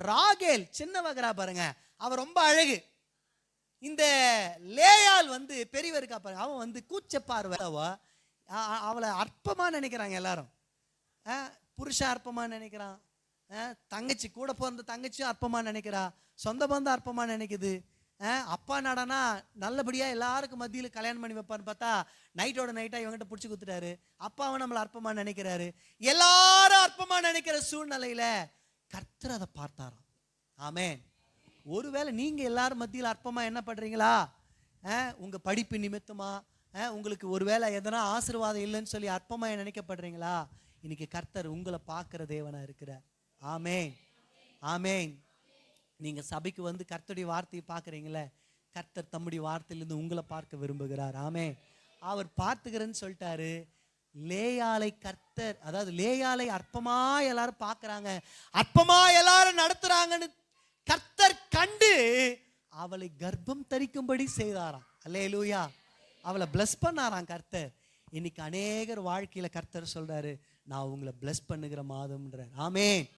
ராகேல் சின்னவகரா பாருங்க. அவ ரொம்ப அழகு. இந்த லேயால் வந்து பெரியவருக்கா பாருங்க. அவன் வந்து கூச்ச பார்வை அவளை அற்பமாக நினைக்கிறாங்க எல்லாரும். ஆ, புருஷன் அற்பமா நினைக்கிறான். ஆ, தங்கச்சி கூட பிறந்த தங்கச்சியும் அற்பமாக நினைக்கிறா. சொந்த பந்தம் அற்பமாக நினைக்குது. ஆ, அப்பா நடனா நல்லபடியாக எல்லாருக்கும் மத்தியில் கல்யாணம் பண்ணி வைப்பான்னு பார்த்தா நைட்டோட நைட்டாக இவங்கிட்ட பிடிச்சி கொடுத்துட்டாரு. அப்பாவும் நம்மளை அற்பமாக நினைக்கிறாரு. எல்லாரும் அற்பமாக நினைக்கிற சூழ்நிலையில் கர்த்தர் அதை பார்த்தாராம். ஆமேன். ஒருவேளை நீங்கள் எல்லாரும் மத்தியில் அற்பமாக என்ன பண்ணுறீங்களா உங்கள் படிப்பு நிமித்தமாக உங்களுக்கு ஒருவேளை எதனா ஆசீர்வாதம் இல்லைன்னு சொல்லி அற்பமாக நினைக்கப்படுறீங்களா? இன்னைக்கு கர்த்தர் உங்களை பார்க்குற தேவனாக இருக்கிறார். ஆமேன். ஆமேன். நீங்கள் சபைக்கு வந்து கர்த்தருடைய வார்த்தையை பார்க்குறீங்களே கர்த்தர் தம்முடைய வார்த்தையிலேருந்து உங்களை பார்க்க விரும்புகிறார். ஆமே அவர் பார்த்துக்கிறேன்னு சொல்லிட்டாரு. லேயாலை கர்த்தர் அதாவது லேயாலை அற்பமா எல்லாரும் பார்க்கறாங்க. அற்பமா எல்லாரும் நடத்துறாங்கன்னு கர்த்தர் கண்டு அவளை கர்ப்பம் தரிக்கும்படி செய்தாராம். அல்லேலூயா. அவளை பிளஸ் பண்ணாராம் கர்த்தர். இன்னைக்கு அநேகர் வாழ்க்கையில கர்த்தர் சொல்றாரு நான் உங்களை பிளஸ் பண்ணுகிற மாதம்ன்றார். ஆமே